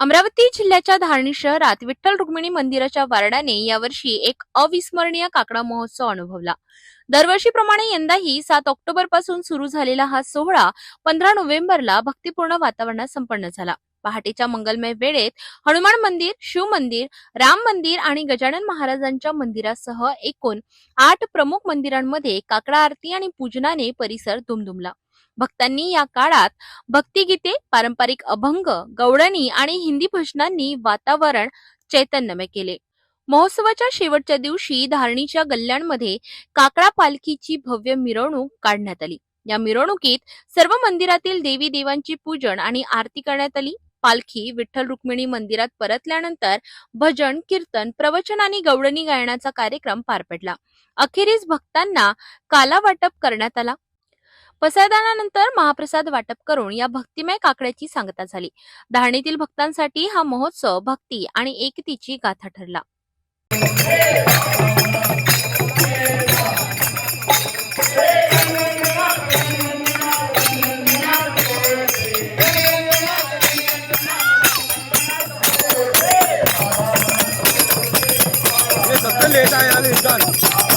अमरावती जिल्ह्याच्या धारणी शहरात विठ्ठल रुक्मिणी मंदिराच्या वार्डाने यावर्षी एक अविस्मरणीय काकडा महोत्सव अनुभवला. दरवर्षीप्रमाणे यंदाही सात ऑक्टोबरपासून सुरू झालेला हा सोहळा पंधरा नोव्हेंबरला भक्तिपूर्ण वातावरणात संपन्न झाला. पहाटेच्या मंगलमय वेळेत हनुमान मंदिर शिव मंदिर राम मंदिर आणि गजानन महाराजांच्या मंदिरासह एकूण आठ प्रमुख मंदिरांमध्ये काकडा आरती आणि पूजनाने परिसर दुमदुमला. भक्तांनी या काळात भक्तिगीते पारंपरिक अभंग गवळणी आणि हिंदी भजनांनी वातावरण चैतन्यमय केले. महोत्सवाच्या शेवटच्या दिवशी धारणीच्या गल्ल्यांमध्ये काकडा पालखीची भव्य मिरवणूक काढण्यात आली. या मिरवणुकीत सर्व मंदिरातील देवी देवांची पूजन आणि आरती करण्यात आली. पालखी विठ्ठल रुक्मिणी मंदिरात परतल्यानंतर भजन कीर्तन प्रवचन आणि गवळणी गायनाचा कार्यक्रम पार पडला. अखेरीस भक्तांना काला वाटप करण्यात आला. प्रसादानानंतर महाप्रसाद वाटप करून या भक्तिमय काकड्याची सांगता झाली. धारणीतील भक्तांसाठी हा महोत्सव भक्ती आणि एकतीची गाथा ठरला. ये लेट